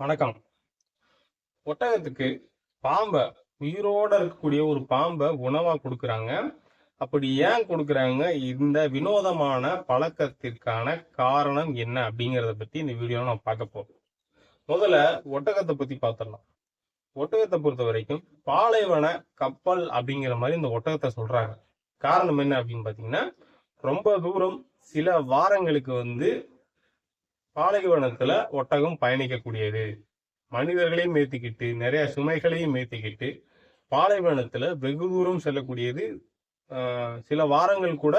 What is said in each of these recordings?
வணக்கம். ஒட்டகத்துக்கு பாம்பை உயிரோட இருக்கக்கூடிய ஒரு பாம்பை உணவா கொடுக்குறாங்க. அப்படி ஏன் கொடுக்குறாங்க? இந்த வினோதமான பழக்கத்திற்கான காரணம் என்ன அப்படிங்கிறத பத்தி இந்த வீடியோல நம்ம பார்க்க போறோம். முதல்ல ஒட்டகத்தை பத்தி பார்த்துடலாம் ஒட்டகத்தை பொறுத்த வரைக்கும் பாலைவன கப்பல் அப்படிங்கிற மாதிரி இந்த ஒட்டகத்தை சொல்றாங்க. காரணம் என்ன அப்படின்னு பாத்தீங்கன்னா ரொம்ப தூரம் சில வாரங்களுக்கு வந்து பாலைவனத்துல ஒட்டகம் பயணிக்கக்கூடியது. மனிதர்களையும் ஏற்றிக்கிட்டு நிறைய சுமைகளையும் ஏற்றிக்கிட்டு பாலைவனத்துல வெகு தூரம் செல்லக்கூடியது. ஆஹ், சில வாரங்கள் கூட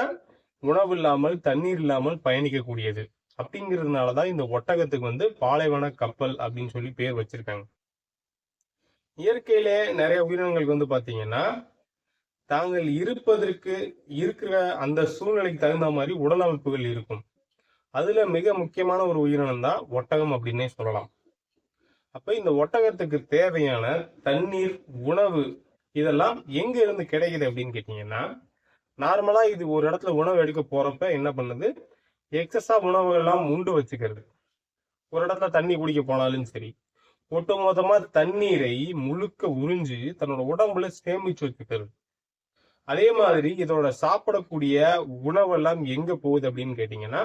உணவு இல்லாமல் தண்ணீர் இல்லாமல் பயணிக்கக்கூடியது. அப்படிங்கிறதுனாலதான் இந்த ஒட்டகத்துக்கு வந்து பாலைவன கப்பல் அப்படின்னு சொல்லி பேர் வச்சிருக்காங்க. இயற்கையிலே நிறைய உயிரினங்களுக்கு வந்து பார்த்தீங்கன்னா தாங்கள் இருப்பதற்கு இருக்கிற அந்த சூழ்நிலைக்கு தகுந்த மாதிரி உடல் அமைப்புகள் இருக்கும். அதுல மிக முக்கியமான ஒரு உயிரினம் தான் ஒட்டகம் அப்படின்னே சொல்லலாம். அப்ப இந்த ஒட்டகத்துக்கு தேவையான தண்ணீர் உணவு இதெல்லாம் எங்க இருந்து கிடைக்குது அப்படின்னு கேட்டீங்கன்னா நார்மலா இது ஒரு இடத்துல உணவு எடுக்க போறப்ப என்ன பண்ணுது? எக்ஸஸா உணவுகள்லாம் உண்டு வச்சுக்கிறது. ஒரு இடத்துல தண்ணி குடிக்க போனாலும் சரி ஒட்டுமொத்தமா தண்ணீரை முழுக்க உறிஞ்சு தன்னோட உடம்புல சேமிச்சு வச்சுக்கிறது. அதே மாதிரி இதோட சாப்பிடக்கூடிய உணவெல்லாம் எங்க போகுது அப்படின்னு கேட்டீங்கன்னா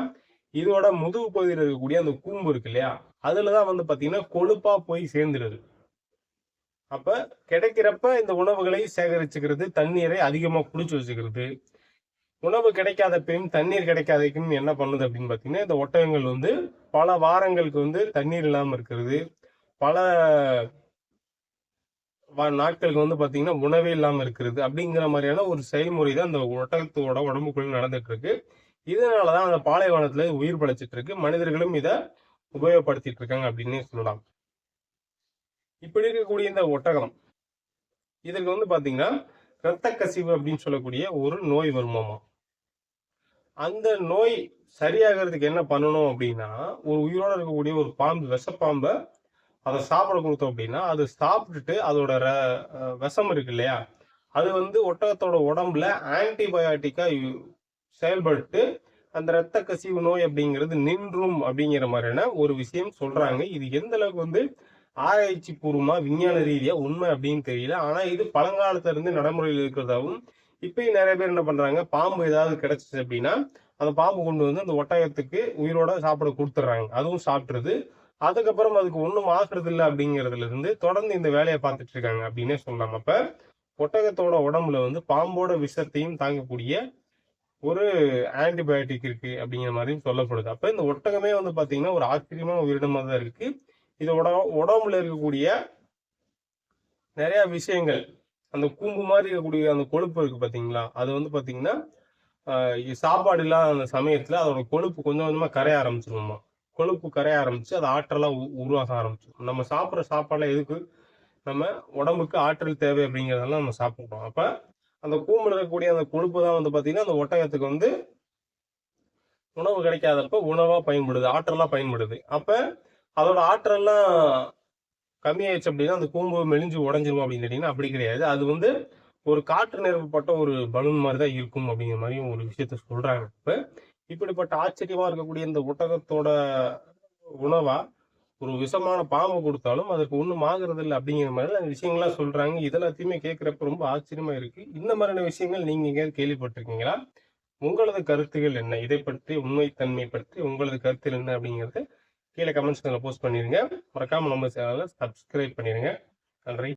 இதோட முதுகு பகுதியில் இருக்கக்கூடிய அந்த கூம்பு இருக்கு இல்லையா? அதுலதான் வந்து பாத்தீங்கன்னா கொழுப்பா போய் சேர்ந்துடுது அப்ப கிடைக்கிறப்ப இந்த உணவுகளை சேகரிச்சுக்கிறது தண்ணீரை அதிகமா குடிச்சு வச்சுக்கிறது. உணவு கிடைக்காத கிடைக்காதப்பையும் தண்ணீர் கிடைக்காதப்பையும் என்ன பண்ணுது அப்படின்னு பாத்தீங்கன்னா இந்த ஒட்டகங்கள் வந்து பல வாரங்களுக்கு வந்து தண்ணீர் இல்லாம இருக்கிறது. பல நாட்களுக்கு வந்து பாத்தீங்கன்னா உணவே இல்லாம இருக்கிறது அப்படிங்கிற மாதிரியான ஒரு செயல்முறை தான் அந்த ஒட்டகத்தோட உடம்புக்குள்ள நடந்துட்டு இருக்கு இதனாலதான் அந்த பாலைவனத்தில் உயிர் படைச்சிட்டு இருக்கு மனிதர்களும் இதை உபயோகப்படுத்திட்டு இருக்காங்க அப்படின்னே சொல்லலாம். இப்படி இருக்கக்கூடிய இந்த ஒட்டகம் இதற்கு வந்து பார்த்தீங்கன்னா இரத்த கசிவு அப்படின்னு சொல்லக்கூடிய ஒரு நோய் வருமாமா? அந்த நோய் சரியாகிறதுக்கு என்ன பண்ணணும் அப்படின்னா ஒரு உயிரோட இருக்கக்கூடிய ஒரு பாம்பு விஷப்பாம்பை அதை சாப்பிட கொடுத்தோம் அப்படின்னா அது சாப்பிட்டுட்டு அதோட ர- விஷம் இருக்கு இல்லையா? அது வந்து ஒட்டகத்தோட உடம்புல ஆன்டிபயோட்டிக்கா செயல்பட்டு அந்த இரத்த கசிவு நோய் அப்படிங்கிறது நின்றும் அப்படிங்கிற மாதிரியான ஒரு விஷயம் சொல்றாங்க. இது எந்த அளவுக்கு வந்து ஆராய்ச்சி பூர்வமா விஞ்ஞான ரீதியா உண்மை அப்படின்னு தெரியல. ஆனா இது பழங்காலத்துல இருந்து நடைமுறையில் இருக்கிறதாவும் இப்பயும் நிறைய பேர் என்ன பண்றாங்க பாம்பு ஏதாவது கிடைச்சிச்சு அப்படின்னா அந்த பாம்பு கொண்டு வந்து அந்த ஒட்டகத்துக்கு உயிரோட சாப்பிட கொடுத்துட்றாங்க. அதுவும் சாப்பிட்றது அதுக்கப்புறம் அதுக்கு ஒன்றும் ஆகுறது இல்லை அப்படிங்கிறதுல இருந்து தொடர்ந்து இந்த வேலையை பார்த்துட்டு இருக்காங்க அப்படின்னே சொல்லலாம். அப்ப ஒட்டகத்தோட உடம்புல வந்து பாம்போட விஷத்தையும் தாங்கக்கூடிய ஒரு ஆன்டிபயோட்டிக் இருக்கு அப்படிங்கிற மாதிரியும் சொல்லப்படுது. அப்ப இந்த ஒட்டகமே வந்து பாத்தீங்கன்னா ஒரு ஆச்சரியமான உயிரினமா தான் இருக்கு. உட உடம்புல இருக்கக்கூடிய நிறைய விஷயங்கள் அந்த கூம்பு மாதிரி இருக்கக்கூடிய அந்த கொழுப்பு இருக்கு பாத்தீங்களா? அது வந்து பாத்தீங்கன்னா சாப்பாடு இல்லாத அந்த சமயத்துல அதோட கொழுப்பு கொஞ்சம் கொஞ்சமா கரைய ஆரம்பிச்சிருமா கொழுப்பு கரைய ஆரம்பிச்சு அது ஆற்றலா உ- உருவாக ஆரம்பிச்சு. நம்ம சாப்பிட்ற சாப்பாடுல எதுக்கு நம்ம உடம்புக்கு ஆற்றல் தேவை அப்படிங்கிறதெல்லாம் நம்ம சாப்பிட்றோம் அப்ப அந்த கூம்புல இருக்கக்கூடிய அந்த கொழுப்பு தான் வந்து பாத்தீங்கன்னா அந்த ஒட்டகத்துக்கு வந்து உணவு கிடைக்காதப்ப உணவா பயன்படுது ஆற்றலாக பயன்படுது. அப்ப அதோட ஆற்றல்லாம் கம்மியாயிடுச்சு அப்படின்னா அந்த கூம்பு மெலிஞ்சு உடஞ்சிரும் அப்படின்னு கேட்டிங்கன்னா அப்படி கிடையாது. அது வந்து ஒரு காற்று நிரப்பப்பட்ட ஒரு பலூன் மாதிரி தான் இருக்கும் அப்படிங்கிற மாதிரியும் ஒரு விஷயத்த சொல்றாங்க. இப்போ இப்படிப்பட்ட ஆச்சரியமா இருக்கக்கூடிய இந்த ஒட்டகத்தோட உணவா ஒரு விஷமான பாம்பு கொடுத்தாலும் அதுக்கு ஒண்ணும் ஆகுறது இல்லை அப்படிங்கிற மாதிரி அந்த விஷயங்கள்லாம் சொல்றாங்க. இதெல்லாத்தையுமே கேட்கிறப்ப ரொம்ப ஆச்சரியமா இருக்கு. இந்த மாதிரியான விஷயங்கள் நீங்க எங்கேயாவது கேள்விப்பட்டிருக்கீங்களா? உங்களது கருத்துகள் என்ன? இதை பற்றி உண்மைத்தன்மை பற்றி உங்களது கருத்துகள் என்ன அப்படிங்கிறது கீழே கமெண்ட்ஸ்ல போஸ்ட் பண்ணிருங்க. மறக்காம நம்ம சேனலை சப்ஸ்கிரைப் பண்ணிருங்க. நன்றி.